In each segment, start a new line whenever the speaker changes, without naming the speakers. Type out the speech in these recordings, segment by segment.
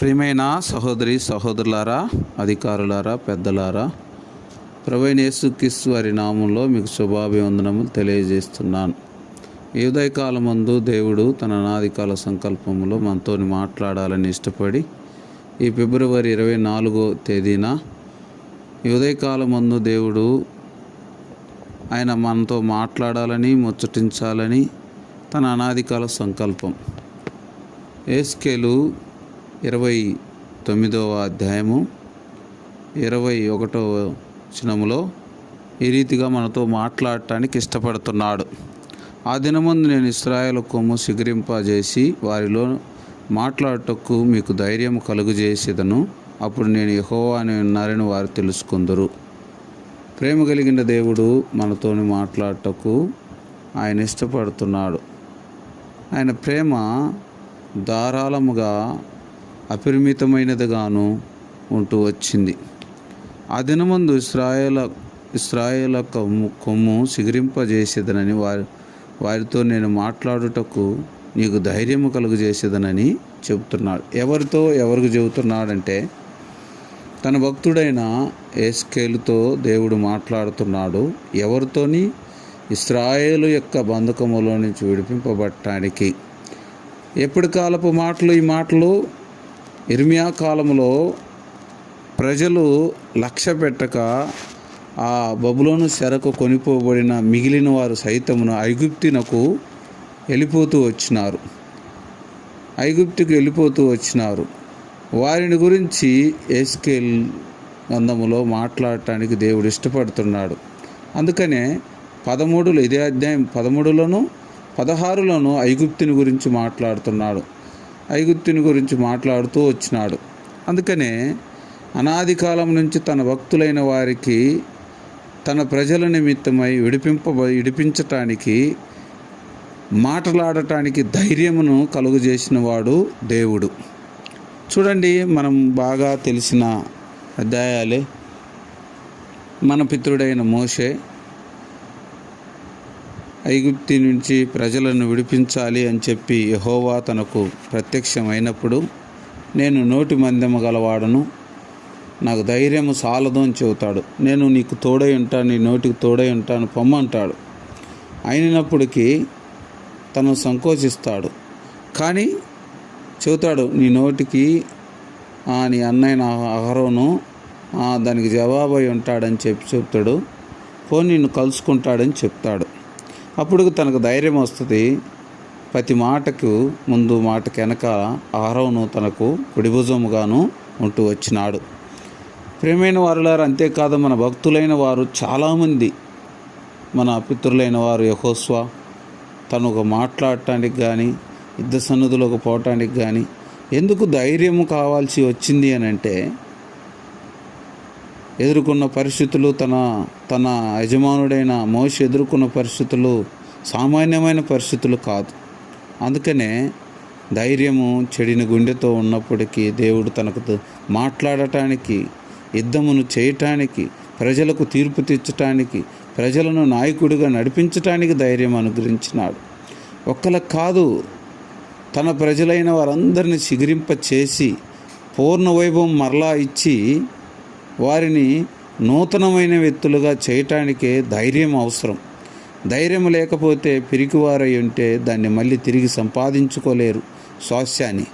ప్రియమైన సహోదరి సహోదరులారా అధికారులారా పెద్దలారా ప్రవీణ యేసుక్రీస్తు వారి నామంలో మీకు శుభాభివందనములు తెలియజేస్తున్నాను. ఈ ఉదయకాలమందు దేవుడు తన అనాదికాల సంకల్పంలో మనతో మాట్లాడాలని ఇష్టపడి ఈ ఫిబ్రవరి ఇరవై నాలుగో తేదీన ఈ ఉదయకాలమందు దేవుడు ఆయన మనతో మాట్లాడాలని ముచ్చటించాలని తన అనాదికాల సంకల్పం. ఏస్కేలు ఇరవై తొమ్మిదవ అధ్యాయము ఇరవై ఒకటవ వచనములో ఈ రీతిగా మనతో మాట్లాడటానికి ఇష్టపడుతున్నాడు. ఆ దినమందు నేను ఇస్రాయేల్ కొమ్ము సిగిరింపజేసి వారిలో మాట్లాడటకు మీకు ధైర్యం కలుగజేసేదను. అప్పుడు నేను యహోవా అని ఉన్నారని వారు తెలుసుకుందరు. ప్రేమ కలిగిన దేవుడు మనతోని మాట్లాడటకు ఆయన ఇష్టపడుతున్నాడు. ఆయన ప్రేమ ధారాళముగా అపరిమితమైనదిగాను ఉంటూ వచ్చింది. ఆ దినమందు ఇస్రాయేల ఇస్రాయేల కొమ్ము కొమ్ము సిగిరింపజేసేదనని వారి వారితో నేను మాట్లాడుటకు నీకు ధైర్యము కలుగజేసేదనని చెబుతున్నాడు. ఎవరితో ఎవరికి చెబుతున్నాడంటే తన భక్తుడైన ఏస్కేలుతో దేవుడు మాట్లాడుతున్నాడు. ఎవరితోని? ఇస్రాయేలు యొక్క బంధకములో నుంచి విడిపింపబట్టడానికి ఎప్పటి కాలపు మాటలు? ఈ మాటలు ఇర్మియా కాలంలో ప్రజలు లక్ష్య పెట్టక ఆ బబులోను చెరకు కొనిపోబడిన మిగిలిన వారు సైతమును ఐగుప్తినకు వెళ్ళిపోతూ వచ్చినారు. ఐగుప్తికి వెళ్ళిపోతూ వచ్చినారు. వారిని గురించి ఎస్కేల్ గ్రంథములో మాట్లాడటానికి దేవుడు ఇష్టపడుతున్నాడు. అందుకనే పదమూడులో ఇదే అధ్యాయం పదమూడులోను పదహారులోను ఐగుప్తిని గురించి మాట్లాడుతున్నాడు. ఐగుప్తుని గురించి మాట్లాడుతూ వచ్చినాడు. అందుకనే అనాది కాలం నుంచి తన భక్తులైన వారికి తన ప్రజల నిమిత్తమై విడిపింప విడిపించటానికి మాట్లాడటానికి ధైర్యమును కలుగజేసిన వాడు దేవుడు. చూడండి మనం బాగా తెలిసిన అధ్యాయాలే. మన పితృడైన మోషే ఐగుప్తి నుంచి ప్రజలను విడిపించాలి అని చెప్పి యహోవా తనకు ప్రత్యక్షమైనప్పుడు నేను నోటి మందెమ గలవాడను నాకు ధైర్యము సాలదు అని చెబుతాడు. నేను నీకు తోడై ఉంటాను నీ నోటికి తోడై ఉంటాను పొమ్మంటాడు అయినప్పటికీ తను సంకోచిస్తాడు. కానీ చెబుతాడు నీ నోటికి ఆ, నీ అన్నయ్య అహరోను ఆ, దానికి జవాబు అయి ఉంటాడని చెప్పి చెప్తాడు పోనీ నిన్ను కలుసుకుంటాడని చెప్తాడు. అప్పుడు తనకు ధైర్యం వస్తుంది. ప్రతి మాటకు ముందు మాట వెనక ఆహారంను తనకు కుడిభుజముగాను ఉంటూ వచ్చినాడు. ప్రేమైన వారులారు అంతేకాదు మన భక్తులైన వారు చాలామంది మన పితృలైన వారు యహోస్వ తను ఒక మాట్లాడటానికి కానీ యుద్ధ సన్నిధిలోకి పోవటానికి కానీ ఎందుకు ధైర్యం కావాల్సి వచ్చింది అని అంటే ఎదుర్కొన్న పరిస్థితులు తన తన యజమానుడైన మోష ఎదుర్కొన్న పరిస్థితులు సామాన్యమైన పరిస్థితులు కాదు. అందుకనే ధైర్యము చెడిన గుండెతో ఉన్నప్పటికీ దేవుడు తనకు మాట్లాడటానికి యుద్ధమును చేయటానికి ప్రజలకు తీర్పు తెచ్చటానికి ప్రజలను నాయకుడిగా నడిపించటానికి ధైర్యం అనుగ్రహించినాడు. ఒక్కలకు కాదు తన ప్రజలైన వారందరిని చిగురింప చేసి పూర్ణ వైభవం మరలా ఇచ్చి వారిని నూతనమైన వ్యక్తులుగా చేయటానికే ధైర్యం అవసరం. ధైర్యం లేకపోతే పిరికివారై ఉంటే దాన్ని మళ్ళీ తిరిగి సంపాదించుకోలేరు స్వాస్యాన్ని.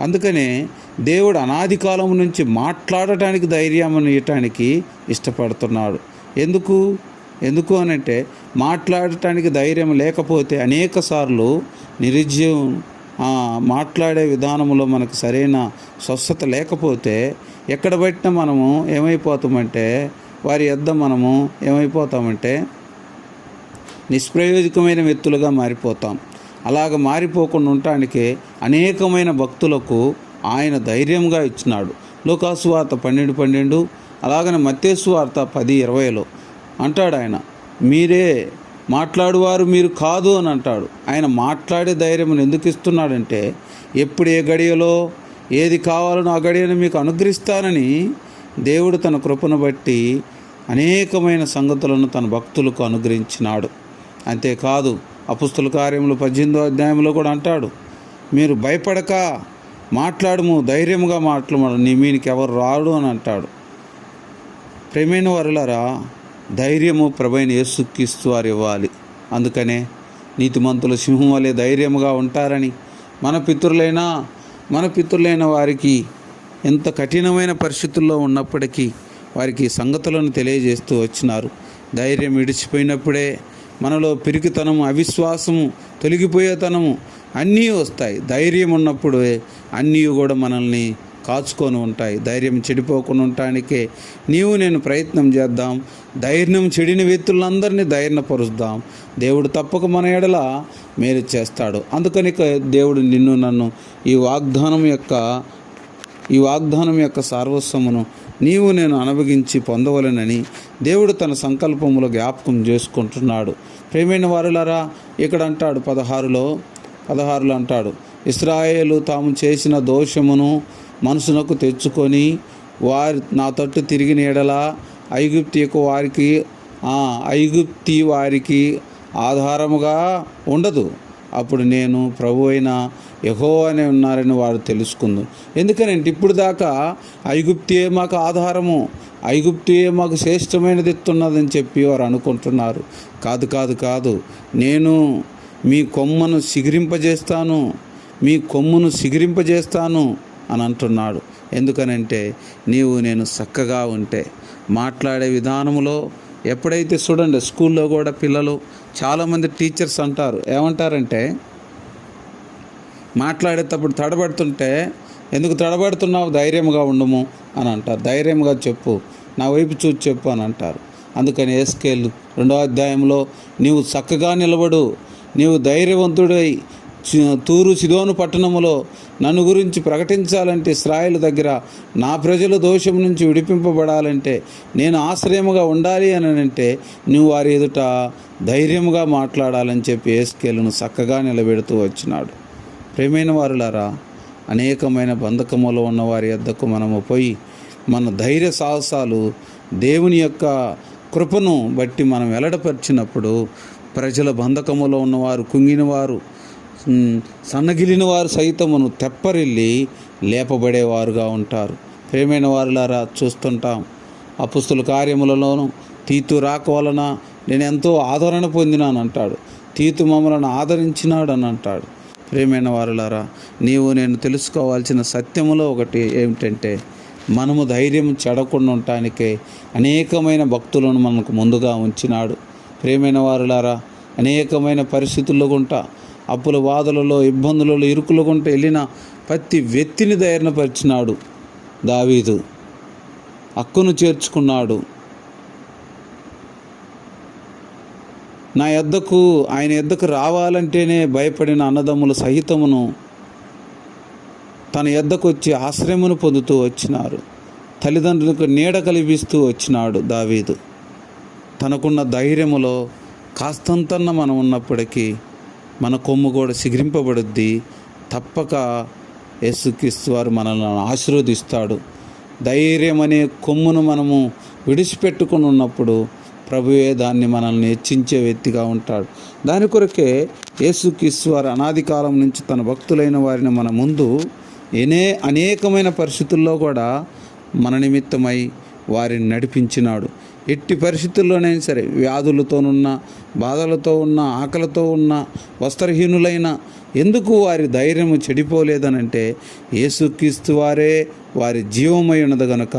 అందుకనే దేవుడు అనాది కాలం నుంచి మాట్లాడటానికి ధైర్యం ఇవ్వటానికి ఇష్టపడుతున్నాడు. ఎందుకు? ఎందుకు అనంటే మాట్లాడటానికి ధైర్యం లేకపోతే అనేక సార్లు నిరుద్యోగం మాట్లాడే విధానంలో మనకు సరైన స్వస్థత లేకపోతే ఎక్కడ పెట్టినా మనము ఏమైపోతామంటే వారి యొద్ద మనము ఏమైపోతామంటే నిష్ప్రయోజకమైన వ్యక్తులుగా మారిపోతాం. అలాగ మారిపోకుండా ఉండటానికి అనేకమైన భక్తులకు ఆయన ధైర్యంగా ఇచ్చినాడు. లోకాసు వార్త పన్నెండు పన్నెండు అలాగనే మత్తేసు వార్త పది ఇరవైలో అంటాడు ఆయన. మీరే మాట్లాడువారు మీరు కాదు అని అంటాడు. ఆయన మాట్లాడే ధైర్యం ఎందుకు ఇస్తున్నాడంటే ఎప్పుడు ఏ గడియలో ఏది కావాలనో ఆ మీకు అనుగ్రహిస్తానని దేవుడు తన కృపను బట్టి అనేకమైన సంగతులను తన భక్తులకు అనుగ్రహించినాడు. అంతేకాదు అపుస్తుల కార్యములు పద్దెనిమిదో అధ్యాయంలో కూడా అంటాడు మీరు భయపడక మాట్లాడము ధైర్యముగా మాట్లాడు నీ మీనికి ఎవరు రాడు అని అంటాడు. ప్రేమైన వరులరా ధైర్యము ప్రభైన యేసుక్రీస్తు వారు ఇవ్వాలి. అందుకనే నీతిమంతులు సింహం వలె ధైర్యముగా ఉంటారని మన పితరులైనా మన పితృలైన వారికి ఎంత కఠినమైన పరిస్థితుల్లో ఉన్నప్పటికీ వారికి సంగతులను తెలియజేస్తూ వచ్చినారు. ధైర్యం విడిచిపోయినప్పుడే మనలో పిరికితనము అవిశ్వాసము తొలగిపోయేతనము అన్నీ వస్తాయి. ధైర్యం ఉన్నప్పుడే అన్నీ కూడా మనల్ని కాచుకొని ఉంటాయి ధైర్యం చెడిపోకుండా ఉండటానికే నీవు నేను ప్రయత్నం చేద్దాం. ధైర్యం చెడిన వ్యక్తులందరినీ ధైర్యపరుద్దాం. దేవుడు తప్పక మన ఎడల మేలు చేస్తాడు. అందుకని దేవుడు నిన్ను నన్ను ఈ వాగ్దానం యొక్క ఈ వాగ్దానం యొక్క సార్వస్వమును నీవు నేను అనుభవించి పొందవలెనని దేవుడు తన సంకల్పములో జ్ఞాపకం చేసుకుంటున్నాడు. ప్రేమైన వారులరా ఇక్కడ అంటాడు పదహారులో పదహారులో అంటాడు ఇస్రాయేలు తాము చేసిన దోషమును మనసునకు తెచ్చుకొని వారి నా తట్టు తిరిగిన ఎడల ఐగుప్తియకు వారికి ఐగుప్తి వారికి ఆధారముగా ఉండదు. అప్పుడు నేను ప్రభు అయిన యహో అనే ఉన్నారని వారు తెలుసుకుందు. ఎందుకనంటే ఇప్పుడు దాకా ఐగుప్తియే మాకు ఆధారము ఐగుప్తియే మాకు శ్రేష్టమైనది ఎత్తున్నదని చెప్పి వారు అనుకుంటున్నారు. కాదు కాదు కాదు. నేను మీ కొమ్మను సిగిరింపజేస్తాను మీ కొమ్మును సిగిరింపజేస్తాను అని అంటున్నాడు. ఎందుకనంటే నీవు నేను చక్కగా ఉంటే మాట్లాడే విధానంలో ఎప్పుడైతే చూడండి స్కూల్లో కూడా పిల్లలు చాలామంది టీచర్స్ అంటారు. ఏమంటారంటే మాట్లాడేటప్పుడు తడబడుతుంటే ఎందుకు తడబడుతున్నావు? ధైర్యంగా ఉండము అని అంటారు. ధైర్యంగా చెప్పు నా వైపు చూసి చెప్పు అని అంటారు. అందుకని ఏస్కేల్ రెండో అధ్యాయంలో నీవు చక్కగా నిలబడు నీవు ధైర్యవంతుడై తూరు సిదోను పట్టణములో నన్ను గురించి ప్రకటించాలంటే ఇస్రాయిల్ దగ్గర నా ప్రజల దోషం నుంచి విడిపింపబడాలంటే నేను ఆశ్రయముగా ఉండాలి అని అంటే నువ్వు వారి ఎదుట ధైర్యముగా మాట్లాడాలని చెప్పి ఏస్కేలను చక్కగా నిలబెడుతూ వచ్చినాడు. ప్రేమైన వారులారా అనేకమైన బంధకములో ఉన్న వారి వద్దకు మనము పోయి మన ధైర్య సాహసాలు దేవుని యొక్క కృపను బట్టి మనం వెల్లడపరిచినప్పుడు ప్రజల బంధకములో ఉన్నవారు కుంగినవారు సన్నగిలిన వారు సైతమును తెప్పరిల్లి లేపబడేవారుగా ఉంటారు. ప్రేమైన వారులారా చూస్తుంటాం. అపుస్తుల కార్యములలోనూ తీతు రాక వలన నేను ఎంతో ఆదరణ పొందినాను అంటాడు తీతు మమ్మలను ఆదరించినాడు అని అంటాడు ప్రేమైన వారులారా నీవు నేను తెలుసుకోవాల్సిన సత్యములో ఒకటి ఏమిటంటే మనము ధైర్యం చెడకుండా ఉండటానికే అనేకమైన భక్తులను మనకు ముందుగా ఉంచినాడు. ప్రేమైన వారులారా అనేకమైన పరిస్థితుల్లో గుంటా అప్పుల బాధలలో ఇబ్బందులలో ఇరుకుల వెళ్ళిన ప్రతి వ్యక్తిని ధైర్యపరిచినాడు దావీదు. హక్కును చేర్చుకున్నాడు. నా ఎద్దకు ఆయన ఎద్దకు రావాలంటేనే భయపడిన అన్నదమ్ముల సహితమును తన ఎద్దకు వచ్చి ఆశ్రయమును పొందుతూ వచ్చినారు. తల్లిదండ్రులకు నీడ కలిపిస్తూ వచ్చినాడు దావీదు. తనకున్న ధైర్యములో కాస్తంతన్న మనం ఉన్నప్పటికీ మన కొమ్ము కూడా సిగిరింపబడుద్ది. తప్పక యేసుక్రీస్తు వారు మనల్ని ఆశీర్వదిస్తాడు. ధైర్యం అనే కొమ్మును మనము విడిచిపెట్టుకుని ఉన్నప్పుడు ప్రభువే దాన్ని మనల్ని హెచ్చించే వ్యక్తిగా ఉంటాడు. దాని కొరకే యేసుక్రీస్తు వారు అనాది కాలం నుంచి తన భక్తులైన వారిని మన ముందు ఎనే అనేకమైన పరిస్థితుల్లో కూడా మన నిమిత్తమై వారిని నడిపించినాడు. ఎట్టి పరిస్థితుల్లోనైనా సరే వ్యాధులతోనున్న బాధలతో ఉన్న ఆకలితో ఉన్న వస్త్రహీనులైన ఎందుకు వారి ధైర్యము చెడిపోలేదనంటే ఏసుక్రీస్తు వారే వారి జీవమై ఉన్నది గనుక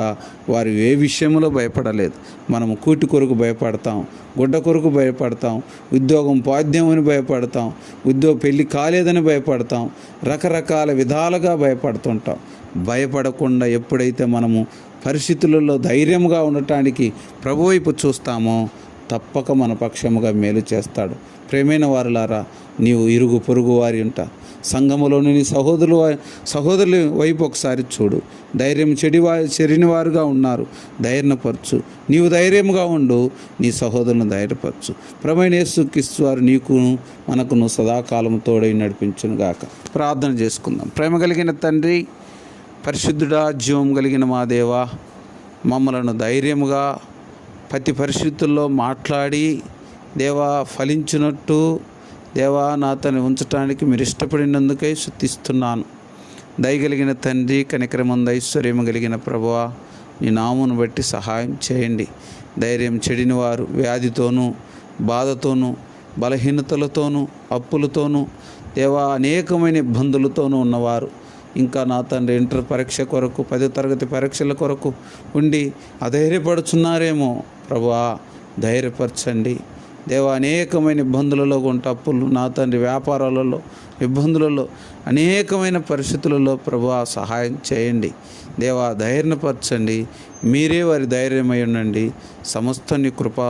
వారు ఏ విషయంలో భయపడలేదు. మనము కూటి కొరకు భయపడతాం గుడ్డ కొరకు భయపడతాం ఉద్యోగం పాద్యమని భయపడతాం ఉద్యోగ పెళ్ళి కాలేదని భయపడతాం రకరకాల విధాలుగా భయపడుతుంటాం. భయపడకుండా ఎప్పుడైతే మనము పరిస్థితులలో ధైర్యంగా ఉండటానికి ప్రభు వైపు చూస్తామో తప్పక మన పక్షముగా మేలు చేస్తాడు. ప్రేమైన వారులారా నీవు ఇరుగు పొరుగు వారి ఉంటా. సంఘములోని నీ సహోదరులు సహోదరుల వైపు ఒకసారి చూడు. ధైర్యం చెడివా చెరిని వారుగా ఉన్నారు. ధైర్యపరచు. నీవు ధైర్యంగా ఉండు. నీ సహోదరులను ధైర్యపరచు. ప్రమైన యేసుక్రీస్తు వారు నీకు మనకును సదాకాలం తోడై నడిపించును గాక ప్రార్థన చేసుకుందాం. ప్రేమ కలిగిన తండ్రి పరిశుద్ధుడా జీవం కలిగిన మా దేవ మమ్మలను ధైర్యముగా ప్రతి పరిస్థితుల్లో మాట్లాడి దేవా ఫలించినట్టు దేవా నాతని ఉంచటానికి మీరు ఇష్టపడినందుకై శుద్ధిస్తున్నాను దయగలిగిన తండ్రి కనికరమంద ఐశ్వర్యం కలిగిన ప్రభువా నీ నామును బట్టి సహాయం చేయండి. ధైర్యం చెడిన వారు వ్యాధితోనూ బాధతోనూ బలహీనతలతోనూ అప్పులతోనూ దేవా అనేకమైన ఇబ్బందులతోనూ ఉన్నవారు ఇంకా నా తండ్రి ఇంటర్ పరీక్ష కొరకు పదో తరగతి పరీక్షల కొరకు ఉండి అధైర్యపడుచున్నారేమో ప్రభా ధైర్యపరచండి. దేవా అనేకమైన ఇబ్బందులలో ఉంటే అప్పులు నా తండ్రి వ్యాపారాలలో ఇబ్బందులలో అనేకమైన పరిస్థితులలో ప్రభా సహాయం చేయండి. దేవా ధైర్యపరచండి. మీరే వారి ధైర్యమై ఉండండి. సమస్త నీ కృప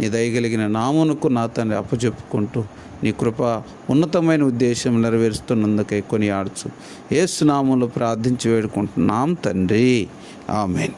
నీ దయగలిగిన నామునకు నా తండ్రి అప్పచెప్పుకుంటూ నీ కృప ఉన్నతమైన ఉద్దేశం నెరవేరుస్తున్నందుకై కొనియాడుచు. ఆడుచు ఏసునామంలో ప్రార్థించి వేడుకుంటున్నాం తండ్రి. ఆమెన్.